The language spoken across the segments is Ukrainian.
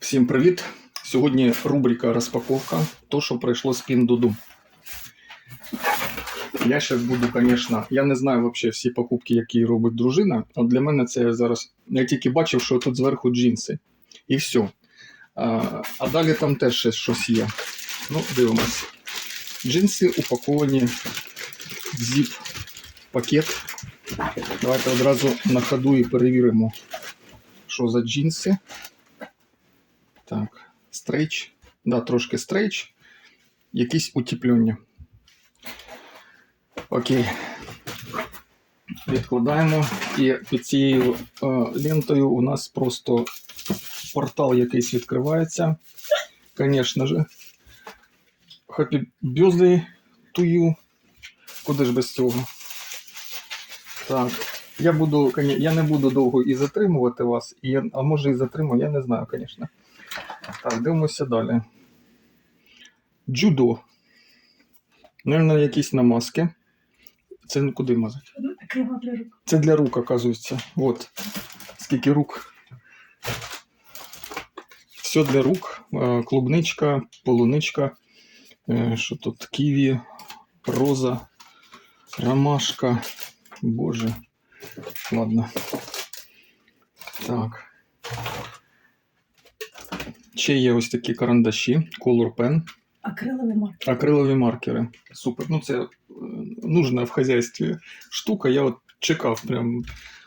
Всім привіт! Сьогодні рубрика розпаковка. То, що пройшло з Піндуду. Я зараз буду, звісно, я не знаю взагалі всі покупки, які робить дружина. От для мене це зараз. Я тільки бачив, що тут зверху джинси. І все. А, а далі там теж ще щось є. Ну, дивимось. Джинси упаковані в зіп пакет. Давайте одразу на ходу і перевіримо, що за джинси. Стрейч. Да, трошки стрейч. Якісь утеплення. Окей. Відкладаємо. І під цією е, лентою у нас просто портал якийсь відкривається. Звісно ж. Happy birthday to you. Куди ж без цього? Так. Я буду, я не буду довго і затримувати вас, і а може і затримую, я не знаю, звісно. Так, дивимося далі. Джудо. Наверно, якісь намазки. Це куди мазати? Крива для рук. Це для рук, оказується. От. Скільки рук. Все для рук. Е, Клубничка, полуничка. Е, Що тут? Ківі, роза, ромашка. Боже. Ладно. Так. Ще є ось такі карандаші, Color Pen. Акриловий маркер. Акрилові маркери. Супер. Ну, це е, нужна в хазяйстві штука. Я от чекав прям.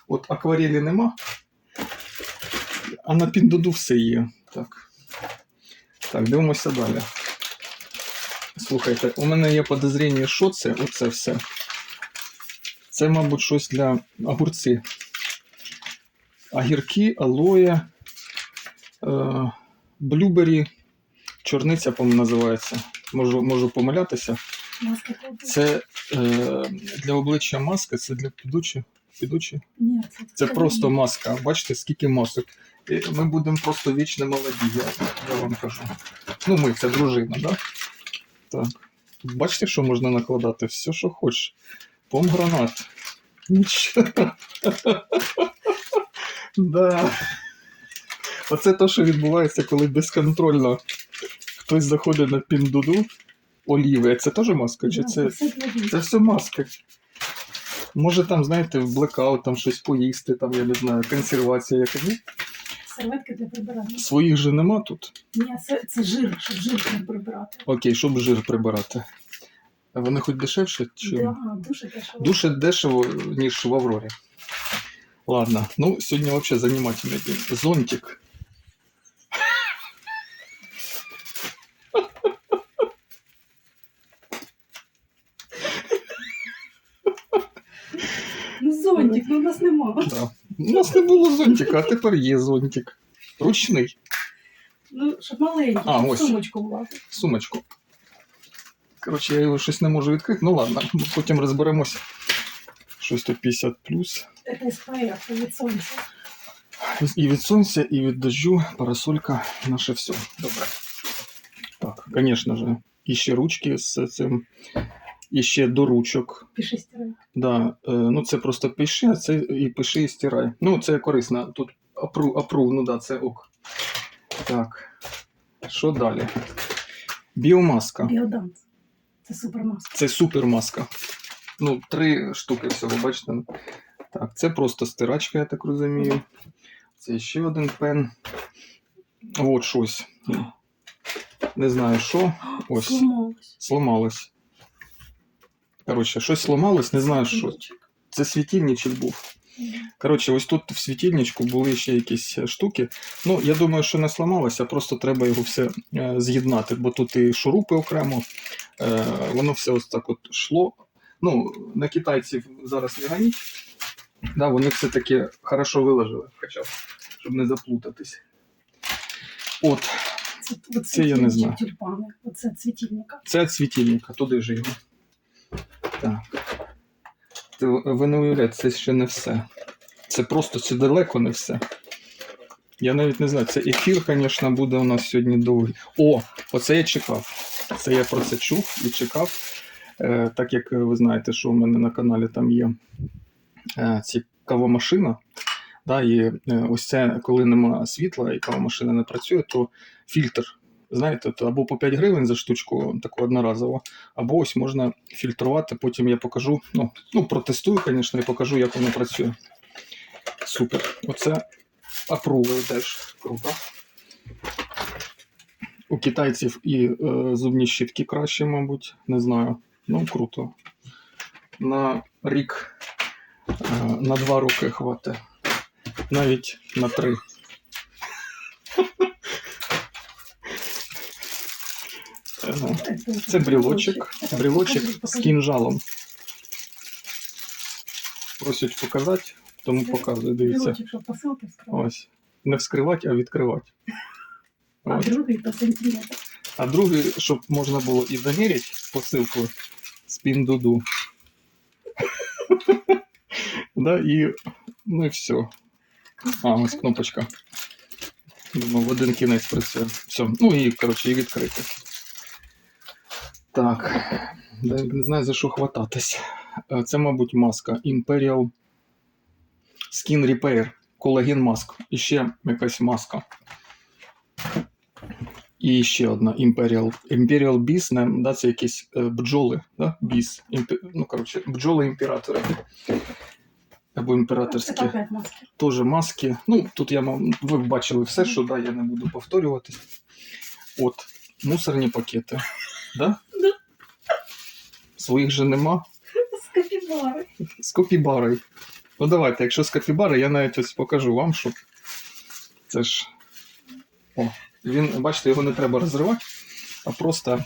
От акварелі нема, а на піндоду все є. Так. Так, дивимося далі. Слухайте, у мене є подозріння, що це? Оце все. Це, мабуть, щось для огурці. Огірки, алоє, е, блюбері, чорниця, по-моєму, називається. Можу, можу помилятися. Це е, для обличчя маска, це для підучі. підучі. Ні, це, Це просто маска. Бачите, скільки масок. І Ми будемо просто вічно молоді, я, я вам кажу. Ну, ми, це дружина, да? так? Бачите, що можна накладати? Все, що хочеш. Помгранат. Нічого. Да. Оце те, що відбувається, коли безконтрольно хтось заходить на піндуду. Оліви. Це теж маска? Чи це... Це все маски. Може там, знаєте, в блекаут там щось поїсти, там, я не знаю, консервація. Ну, Серветки для прибирання. Своїх же нема тут. Ні, це, це жир, щоб жир прибирати. Окей, щоб жир прибирати. Вони хоч дешевше, чи Да, дуже дешево. дуже дешево, ніж в Аврорі. Ладно, ну сьогодні взагалі занимательний день. Зонтик. ну у нас нема. Да. У нас не було зонтика, а тепер є зонтик. Ручний. Ну, щоб маленький, А, щоб ось. сумочку влазити. Сумочку. Коротше, я його щось не можу відкрити. Ну ладно, потім розберемося. Щось тут 50 плюс. Це SPF від сонця. І від сонця, і від дождю, парасолька, наше все. Добре. Так, звісно ж. І ще ручки з цим. І ще до ручок. Піши стирай. Да, е, ну це просто пиши, а це і пиши, і стирай. Ну, це корисно. Тут апру, апру, ну да, це ок. Так. Що далі? Біомаска. Біоданс. Це супермаска. Це супермаска. Ну, три штуки всього, бачите. Так, це просто стирачка, я так розумію. Це ще один пен. От щось. Не знаю що. Ось. Сломалось. Сломалось. Коротше, щось сломалось, не знаю що. Це світильничок був. Коротше, ось тут в світильничку були ще якісь е, штуки. Ну, я думаю, що не сломалося, просто треба його все е, з'єднати, бо тут і шурупи окремо, е, воно все ось так от йшло. Ну, на китайців зараз не ганіть. Да, вони все таки хорошо виложили, хоча б, щоб не заплутатись. От, Це, Це я не знаю. Тюльпани. Оце цвітильника. це від світильника, туди ж його. Так. Ви не уявляєте, це ще не все. Це просто це далеко не все. Я навіть не знаю, це ефір, звісно, буде у нас сьогодні довгий. О, оце я чекав. Це я про це чув і чекав. Е, так як ви знаєте, що у мене на каналі там є е, цікава машина. Да, і е, ось це, коли нема світла і кава машина не працює, то фільтр. Знаєте, то або по 5 гривень за штучку таку одноразово, або ось можна фільтрувати. Потім я покажу. Ну, ну протестую, звісно, і покажу, як воно працює. Супер. Оце апруваю теж круто. У китайців і е, зубні щітки краще, мабуть, не знаю. Ну, круто. На рік, е, на два роки хватить. Навіть на три. Е, Це брілочок. Брілочок з кінжалом. Просять показати, тому показую. Дивіться. Брілочок, щоб посилки вскривати. Ось. Не вскривати, а відкривати. А Ось. другий по сантиметр. А другий, щоб можна було і заміряти посилку з піндуду. да, і, ну і все. А, ось кнопочка. Думаю, в один кінець працює. Все. Ну і, коротше, і відкрити. Так. Не знаю, за що хвататись. Е, Це, мабуть, маска Imperial Skin Repair. Колаген маск. І ще якась маска. І ще одна Imperial. Imperial Bees, не, да, це якісь е, бджоли, да? Bees. Імпе, ну, коротше, бджоли імператори. Або імператорські. Теж маски. Ну, тут я мав, ви бачили все, що да, я не буду повторюватись. От, мусорні пакети. Да? Своїх же нема. З капібари. З копібарою. Ну давайте, якщо з копібари, я навіть ось покажу вам, що це ж. О, він, бачите, його не треба розривати, а просто.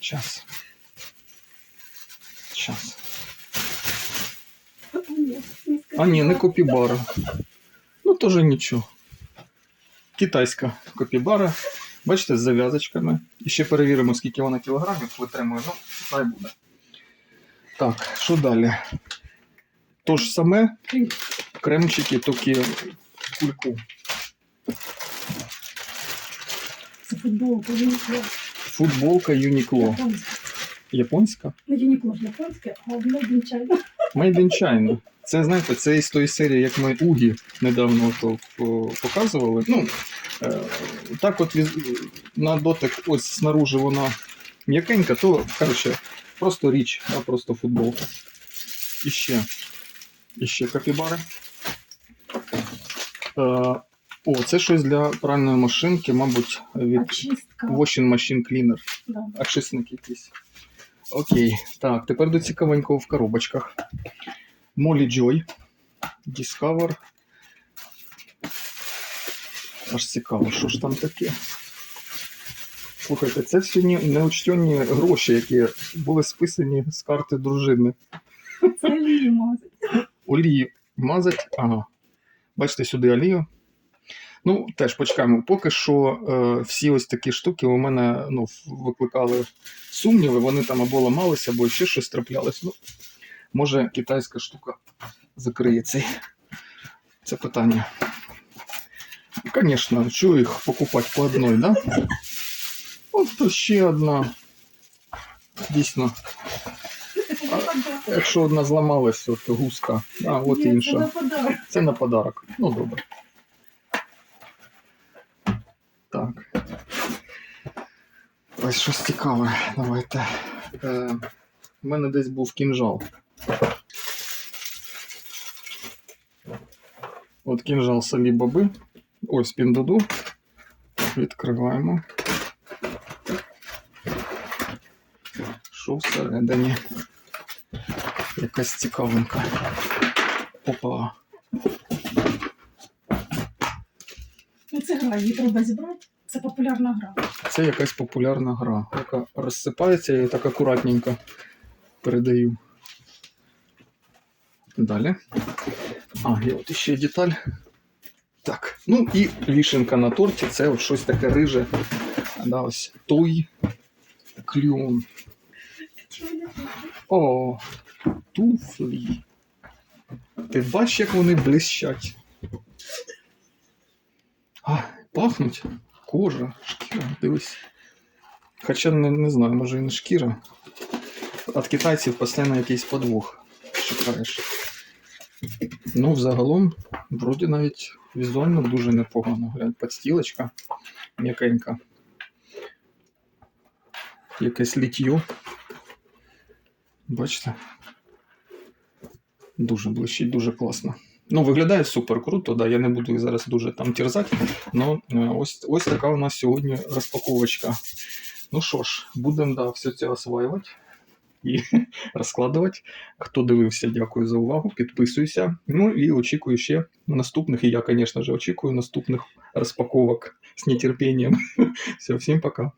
Час. Час. А ні, не копібара. Ну, теж нічого. Китайська копібара. Бачите, з зав'язочками. І ще перевіримо, скільки вона кілограмів витримує. Ну, хай буде. Так, що далі? То ж саме, кремчики, тільки кульку. Це футболка, Юнікло. Футболка Uniqlo. Японська. Ну, Юнікло ж японське, а в Мейдінчайна. Made in China. Це, знаєте, це із тої серії, як ми Угі недавно то, показували. Ну, е, так от на дотик, ось снаружи вона м'якенька, то, коротше, просто річ, да, просто футболка. І ще, і ще капібари. Е, о, це щось для пральної машинки, мабуть, від Очистка. Washing Machine Cleaner. Да. Очисник якийсь. Окей. Так, тепер до цікавенького в коробочках. Molly Joy. Discover. Аж цікаво, що ж там таке. Слухайте, це всі ні- неучтені гроші, які були списані з карти дружини. Це олії мазать. Олії мазать. Ага. Бачите сюди олію. Ну, теж почекаємо. Поки що е, всі ось такі штуки у мене ну, викликали сумніви, вони там або ламалися, або ще щось траплялось. Ну, може, китайська штука закриє цей, це питання. Звісно, чого їх покупати по одній, да? От ще одна. Дійсно, якщо одна зламалась, от гуска, а от Ні, Це інша. на подарок. Це на подарок. Ну, добре. Так. Ось щось цікаве. Давайте. Е, у мене десь був кінжал. От кінжал салі баби. Ось піндуду. Відкриваємо. Всередині? Якась цікавинка. Опа. Ну, це гра, її треба зібрати. Це популярна гра. Це якась популярна гра, яка розсипається, я її так акуратненько передаю. Далі. А, є от ще деталь. Так. Ну і вішенка на торті це от щось таке риже. Да, ось той клюн. О, туфлі. Ти бачиш, як вони блищать. А, пахнуть. Кожа, шкіра, дивись. Хоча не, не знаю, може і не шкіра. От китайців постійно якийсь подвох шукаєш. Ну, взагалом, вроді навіть візуально дуже непогано. Глянь, подстілочка м'якенька. Якесь літьо. Бачите? Дуже блищить, дуже класно. Ну, виглядає супер круто, да. Я не буду їх зараз дуже там терзати. Ну, ось, ось така у нас сьогодні розпаковочка. Ну що ж, будемо да, все це осваювати і розкладувати. Хто дивився, дякую за увагу. Підписуйся. Ну і очікую ще наступних. І я, звісно ж, очікую наступних розпаковок з нетерпінням. Все, всім пока.